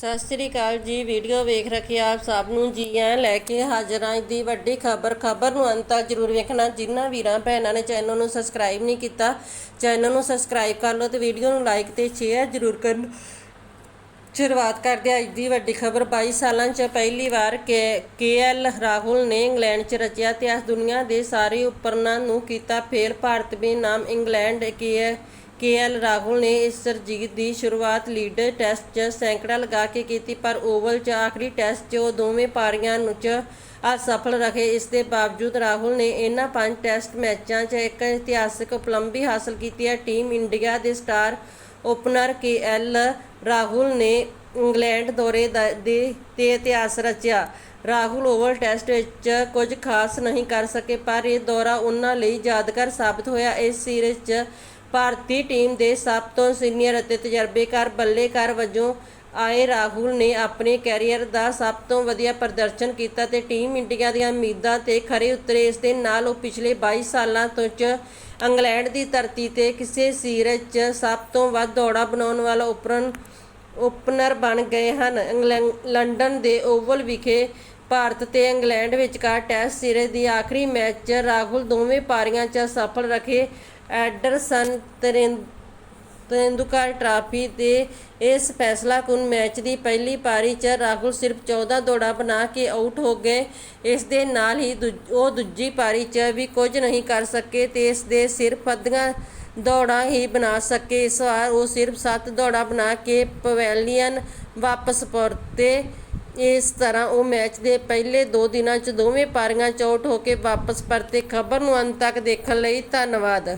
ਸਤਿ ਸ੍ਰੀ ਅਕਾਲ ਜੀ, ਵੀਡੀਓ ਵੇਖ ਰੱਖੇ ਆਪ ਸਭ ਨੂੰ। ਜੀ ਐ ਲੈ ਕੇ ਹਾਜ਼ਰ ਹਾਂ ਦੀ ਵੱਡੀ ਖਬਰ। ਖਬਰ ਨੂੰ ਅੰਤ ਤੱਕ ਜ਼ਰੂਰ ਵੇਖਣਾ। ਜਿਨ੍ਹਾਂ ਵੀਰਾਂ ਭੈਣਾਂ ਨੇ ਚੈਨਲ ਨੂੰ ਸਬਸਕ੍ਰਾਈਬ ਨਹੀਂ ਕੀਤਾ, ਚੈਨਲ ਨੂੰ ਸਬਸਕ੍ਰਾਈਬ ਕਰ ਲਓ ਤੇ ਵੀਡੀਓ ਨੂੰ ਲਾਈਕ ਤੇ ਸ਼ੇਅਰ ਜ਼ਰੂਰ ਕਰਨ। ਸ਼ੁਰੂਆਤ ਕਰਦੇ ਅੱਜ ਦੀ ਵੱਡੀ ਖਬਰ। 22 ਸਾਲਾਂ 'ਚ ਪਹਿਲੀ ਵਾਰ ਕੇ ਐਲ ਰਾਹੁਲ ਨੇ ਇੰਗਲੈਂਡ 'ਚ ਰਚਿਆ ਇਤਿਹਾਸ। ਦੁਨੀਆ ਦੇ ਸਾਰੇ ਉਪਰਨਾਂ ਨੂੰ ਕੀਤਾ ਫੇਲ। ਭਾਰਤ ਵੀ ਨਾਮ ਇੰਗਲੈਂਡ, ਕੇ ਕੇ ਐਲ ਰਾਹੁਲ ਨੇ ਇਸ ਸਰਜੀਤ ਦੀ ਸ਼ੁਰੂਆਤ ਲੀਡਰ ਟੈਸਟ 'ਚ ਸੈਂਕੜਾ ਲਗਾ ਕੇ ਕੀਤੀ, ਪਰ ਓਵਲ 'ਚ ਆਖਰੀ ਟੈਸਟ 'ਚ ਉਹ ਦੋਵੇਂ ਪਾਰੀਆਂ ਨੂੰ 'ਚ ਅਸਫਲ ਰਹੇ। ਇਸ ਦੇ ਬਾਵਜੂਦ ਰਾਹੁਲ ਨੇ ਇਹਨਾਂ ਪੰਜ ਟੈਸਟ ਮੈਚਾਂ 'ਚ ਇੱਕ ਇਤਿਹਾਸਕ ਉਪਲੰਬੀ ਹਾਸਲ ਕੀਤੀ ਹੈ। ਟੀਮ ਇੰਡੀਆ ਦੇ star opener K L Rahul ਨੇ ਇੰਗਲੈਂਡ ਦੌਰੇ ਦਾ- ਦੇ ਤੇ ਇਤਿਹਾਸ ਰਚਿਆ। ਰਾਹੁਲ ਓਵਲ ਟੈਸਟ ਵਿੱਚ ਕੁਝ ਖਾਸ ਨਹੀਂ ਕਰ ਸਕੇ, ਪਰ ਇਹ ਦੌਰਾ ਉਹਨਾਂ ਲਈ ਯਾਦਗਾਰ ਸਾਬਤ ਹੋਇਆ। ਇਸ ਸੀਰੀਜ਼ 'ਚ ਭਾਰਤੀ ਟੀਮ ਦੇ ਸਭ ਤੋਂ ਸੀਨੀਅਰ ਅਤੇ ਤਜਰਬੇਕਾਰ ਬੱਲੇਕਾਰ ਵਜੋਂ ਆਏ ਰਾਹੁਲ ਨੇ ਆਪਣੇ ਕੈਰੀਅਰ ਦਾ ਸਭ ਤੋਂ ਵਧੀਆ ਪ੍ਰਦਰਸ਼ਨ ਕੀਤਾ ਤੇ ਟੀਮ ਇੰਡੀਆ ਦੀਆਂ ਉਮੀਦਾਂ ਤੇ ਖਰੇ ਉਤਰੇ ਇਸ ਦੇ ਨਾਲ ਉਹ ਪਿਛਲੇ 22 ਸਾਲਾਂ ਤੋਂ ਚ ਇੰਗਲੈਂਡ ਦੀ ਧਰਤੀ ਤੇ ਕਿਸੇ ਸੀਰੀਜ਼ 'ਚ ਸਭ ਤੋਂ ਵੱਧ ਦੌੜਾ ਬਣਾਉਣ ਵਾਲਾ ਓਪਨਰ ਓਪਨਰ ਬਣ ਗਏ ਹਨ। ਇੰਗਲੈਂਡ ਲੰਡਨ ਦੇ ਓਵਲ ਵਿਖੇ ਭਾਰਤ ਤੇ ਇੰਗਲੈਂਡ ਵਿਚਕਾਰ ਟੈਸਟ ਸੀਰੀਜ਼ ਦੀ ਆਖਰੀ ਮੈਚ 'ਚ ਰਾਹੁਲ ਦੋਵੇਂ ਪਾਰੀਆਂ 'ਚ ਸਫਲ ਰਹੇ। ਐਡਰਸਨ ਤਰਿੰ- ਤੇਂਦੁਲਕਰ ਟਰਾਫੀ ਦੇ ਇਸ ਫੈਸਲਾਕੁਨ ਮੈਚ ਦੀ ਪਹਿਲੀ ਪਾਰੀ 'ਚ ਰਾਹੁਲ ਸਿਰਫ 14 ਦੌੜਾਂ ਬਣਾ ਕੇ ਆਊਟ ਹੋ ਗਏ। ਇਸ ਦੇ ਨਾਲ ਹੀ ਦੂਜ- ਉਹ ਦੂਜੀ ਪਾਰੀ 'ਚ ਵੀ ਕੁਝ ਨਹੀਂ ਕਰ ਸਕੇ ਤੇ ਇਸ ਦੇ ਸਿਰਫ ਅੱਧੀਆਂ ਦੌੜਾਂ ਹੀ ਬਣਾ ਸਕੇ। ਇਸ ਵਾਰ ਉਹ ਸਿਰਫ 7 ਦੌੜਾਂ ਬਣਾ ਕੇ ਪਵੈਲੀਅਨ ਵਾਪਸ ਪਰਤੇ। ਇਸ ਤਰ੍ਹਾਂ ਉਹ ਮੈਚ ਦੇ ਪਹਿਲੇ 2 ਦਿਨਾਂ 'ਚ ਦੋਵੇਂ ਪਾਰੀਆਂ 'ਚ ਆਊਟ ਹੋ ਕੇ ਵਾਪਸ ਪਰਤੇ ਖਬਰ ਨੂੰ ਅੰਤ ਤੱਕ ਦੇਖਣ ਲਈ ਧੰਨਵਾਦ।